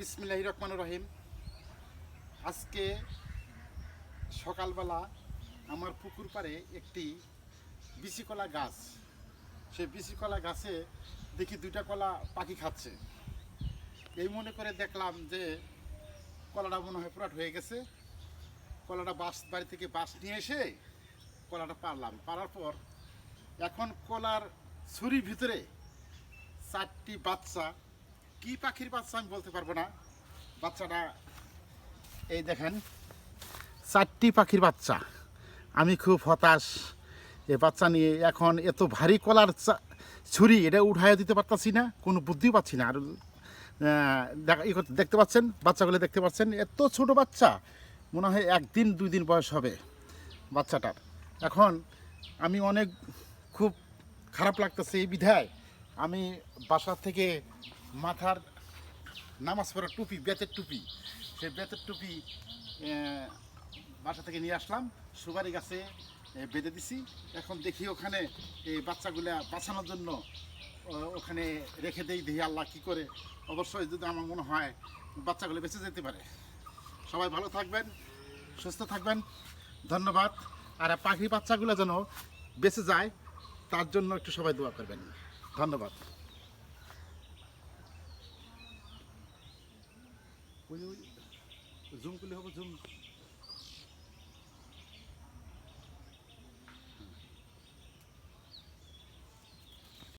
বিসমিল্লাহ রহমান রহিম। আজকে সকালবেলা আমার পুকুর পাড়ে একটি বিচি কলা গাছ। সেই বিচি কলা গাছে দেখি দুইটা কলা পাখি খাচ্ছে। এই মনে করে দেখলাম যে কলাটা মনে হয় পুরাট হয়ে গেছে। কলাটা বাস বাড়ি থেকে বাস নিয়ে এসে কলাটা পারলাম পারার পর এখন কলার ছুরির ভিতরে চারটি বাচ্চা কি পাখির বাচ্চা আমি বলতে পারব না? বাচ্চাটা, এই দেখেন, চারটি পাখির বাচ্চা। আমি খুব হতাশ। এ বাচ্চা নিয়ে এখন এত ভারী কলার ছুরি, এটা উঠায় দিতে পারতাছি না, কোনো বুদ্ধিও পাচ্ছি না। আর দেখা- দেখতে পাচ্ছেন? বাচ্চাগুলো দেখতে পাচ্ছেন? এত ছোট বাচ্চা। মনে হয় একদিন দুই দিন বয়স হবে বাচ্চাটার। এখন আমি অনেক খুব খারাপ লাগতেছে এই বিধায়। আমি বাসা থেকে মাথার নামাজ পড়ার টুপি, বেতের টুপি। সেই বেতের টুপি বাসা থেকে নিয়ে আসলাম, সুপারি গাছে বেঁধে দিছি। এখন দেখি ওখানে এই বাচ্চাগুলা বাঁচানোর জন্য ওখানে রেখে দেই, দেখি আল্লাহ কি করে। অবশ্যই যদি আমার মনে হয় বাচ্চাগুলো বেঁচে যেতে পারে। সবাই ভালো থাকবেন, সুস্থ থাকবেন, ধন্যবাদ। আর পাখি বাচ্চাগুলো যেন বেঁচে যায়, তার জন্য একটু সবাই দোয়া করবেন। ধন্যবাদ। জুম করলে হবে জুম।